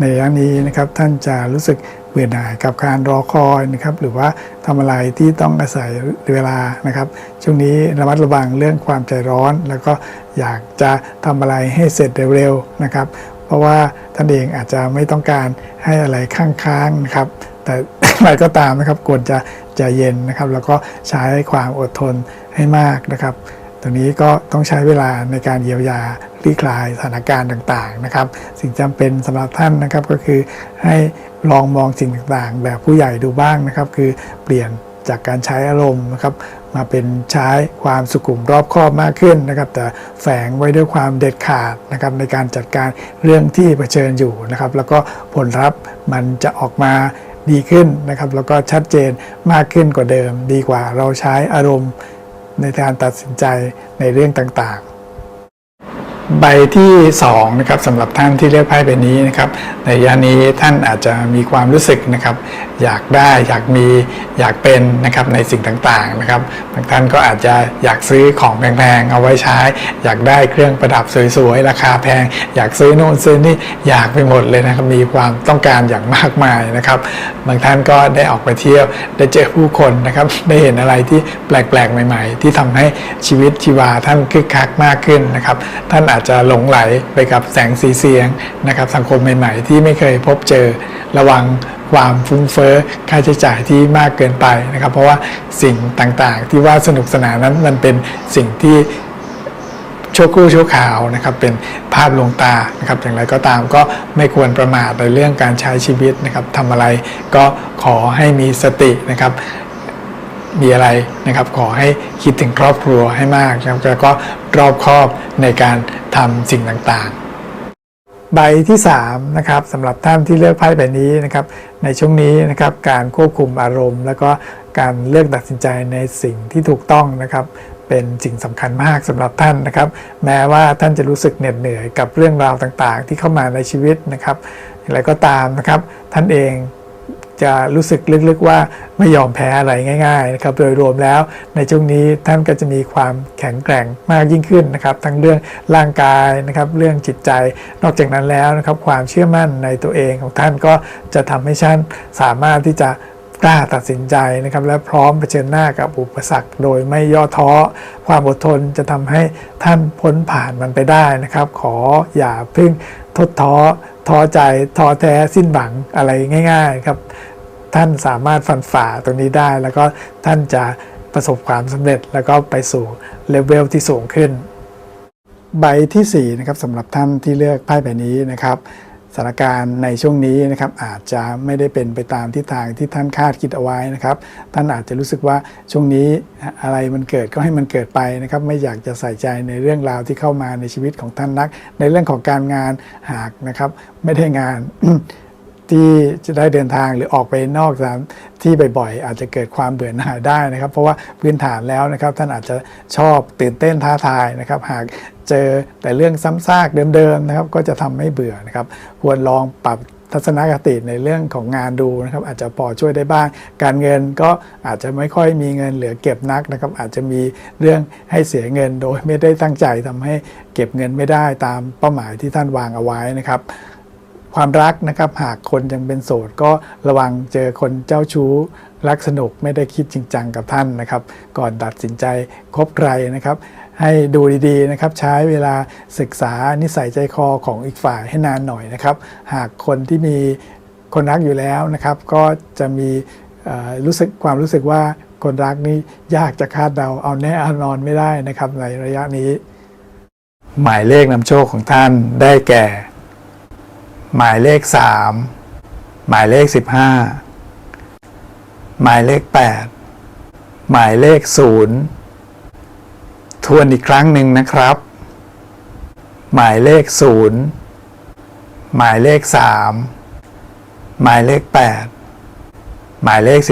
ในครั้งนี้นะครับท่านจะรู้สึกเบื่อหน่ายกับการรอคอยนะครับหรือว่าทำอะไรที่ต้องอาศัยเวลานะครับช่วงนี้ระมัดระวังเรื่องความใจร้อน แล้วก็อยากจะทำอะไรให้เสร็จเร็วๆนะครับ เพราะว่าท่านเองอาจจะไม่ต้องการให้อะไรค้างๆนะครับแต่อะไรก็ตามนะครับควรจะใจเย็นนะครับ แล้วก็ใช้ความอดทนให้มากนะครับ ตรงนี้ก็ต้องใช้เวลาในการเยียวยาคลี่คลายสถานการณ์ต่างๆนะครับ สิ่งจำเป็นสำหรับท่านนะครับก็คือให้ลองมองสิ่งต่างๆ แบบผู้ใหญ่ดูบ้างนะครับ คือเปลี่ยนจากการใช้อารมณ์นะครับมาเป็นใช้ความสุขุมรอบคอบมากขึ้นนะครับ แต่แฝงไว้ด้วยความเด็ดขาดนะครับในการจัดการเรื่องที่เผชิญอยู่นะครับ แล้วก็ผลลัพธ์มันจะออกมาดีขึ้นนะครับ แล้วก็ชัดเจนมากขึ้นกว่าเดิม ดีกว่าเราใช้อารมณ์ ในการตัดสินใจในเรื่องต่างๆ ใบที่2นะครับสำหรับท่านที่เลือกไพ่ใบนี้นะครับในยานี้ท่านอาจจะมีความรู้สึกนะครับอยากได้อยากมีอยากเป็นนะครับในสิ่งต่างๆนะครับบางท่านก็อาจจะอยากซื้อของแพงๆเอาไว้ใช้ อยากได้เครื่องประดับสวยๆราคาแพง อยากซื้อโน่นซื้อนี่อยากไปหมดเลยนะครับมีความต้องการอย่างมากมายนะครับบางท่านก็ได้ออกไปเที่ยวได้เจอผู้คนนะครับได้เห็นอะไรที่แปลกๆใหม่ ๆ ที่ทำให้ชีวิตชีวาท่านคึกคักมากขึ้นนะครับท่านอาาจจะหลงไหลไปกับแสงสีเสียงนะครับสังคมใหม่ ๆ ที่ไม่เคยพบเจอระวังความฟุ้งเฟ้อค่าใช้จ่ายที่มากเกินไปนะครับ เพราะว่าสิ่งต่างๆ ที่ว่าสนุกสนานนั้นมันเป็นสิ่งที่ชั่วครู่ชั่วคราวนะครับเป็นภาพลวงตานะครับอย่างไรก็ตามก็ไม่ควรประมาทในเรื่องการใช้ชีวิตนะครับทำอะไรก็ขอให้มีสตินะครับ มีอะไรนะครับ ขอให้คิดถึงครอบครัวให้มากนะครับแล้วก็รอบคอบในการทำสิ่งต่างๆ ใบที่3นะครับสำหรับท่านที่เลือกไพ่ใบนี้นะครับ ในช่วงนี้นะครับการควบคุมอารมณ์ แล้วก็การเลือกตัดสินใจในสิ่งที่ถูกต้องนะครับเป็นสิ่งสำคัญมากสำหรับท่านนะครับ แม้ว่าท่านจะรู้สึกเหน็ดเหนื่อยกับเรื่องราวต่างๆ ที่เข้ามาในชีวิตนะครับอย่างไรก็ตามนะครับ ท่านเอง จะรู้สึกลึกๆว่าไม่ยอมแพ้อะไรง่ายๆนะครับโดยรวมแล้วในช่วงนี้ท่านก็จะมีความแข็งแกร่งมากยิ่งขึ้นนะครับทั้งเรื่องร่างกายนะครับเรื่องจิตใจ นอกจากนั้นแล้วนะครับความเชื่อมั่นในตัวเองของท่านก็จะทำให้ท่านสามารถที่จะ กล้าตัดสินใจนะครับและพร้อมเผชิญหน้ากับอุปสรรค โดยไม่ย่อท้อ ความอดทนจะทำให้ท่านพ้นผ่านมันไปได้นะครับ ขออย่าเพิ่งทดท้อท้อใจท้อแท้สิ้นหวังอะไรง่าย ๆ ครับ ท่านสามารถฟันฝ่าตรงนี้ได้ แล้วก็ท่านจะประสบความสำเร็จแล้วก็ไปสู่เลเวลที่สูงขึ้น ใบที่4นะครับสำหรับท่านที่เลือกไพ่ใบนี้นะครับ สถานการณ์ในช่วงนี้นะครับอาจจะไม่ได้เป็นไปตามทิศทางที่ท่านคาดคิดเอาไว้นะครับท่านอาจจะรู้สึกว่าช่วงนี้อะไรมันเกิดก็ให้มันเกิดไปนะครับไม่อยากจะใส่ใจในเรื่องราวที่เข้ามาในชีวิตของท่านนัก ในเรื่องของการงานหากนะครับไม่ได้งาน ที่จะได้เดินทางหรือออกไปนอกสถานที่บ่อยๆอาจจะเกิดความเบื่อหน่ายได้นะครับ เพราะว่าพื้นฐานแล้วนะครับ ท่านอาจจะชอบตื่นเต้นท้าทายนะครับ หากเจอแต่เรื่องซ้ำซากเดิมๆนะครับ ก็จะทำให้เบื่อนะครับ ควรลองปรับทัศนคติในเรื่องของงานดูนะครับ อาจจะพอช่วยได้บ้าง การเงินก็อาจจะไม่ค่อยมีเงินเหลือเก็บนักนะครับ อาจจะมีเรื่องให้เสียเงินโดยไม่ได้ตั้งใจทำให้เก็บเงินไม่ได้ตามเป้าหมายที่ท่านวางเอาไว้นะครับ ความรักนะครับหากคนยังเป็นโสดก็ระวังเจอคนเจ้าชู้ รักสนุกไม่ได้คิดจริงจังกับท่านนะครับ ก่อนตัดสินใจคบใครนะครับ ให้ดูดีๆนะครับ ใช้เวลาศึกษานิสัยใจคอของอีกฝ่ายให้นานหน่อยนะครับ หากคนที่มีคนรักอยู่แล้วนะครับ ก็จะมีรู้สึกความรู้สึกว่าคนรักนี่ยากจะคาดเดาเอาแน่เอานอนไม่ได้นะครับในระยะนี้ หมายเลขนำโชคของท่านได้แก่ หมายเลข 3 หมายเลข 15 หมายเลข 8 หมายเลข 0 ทวนอีกครั้งหนึ่งนะครับ หมายเลข 0 หมายเลข 3 หมายเลข 8 หมายเลข 15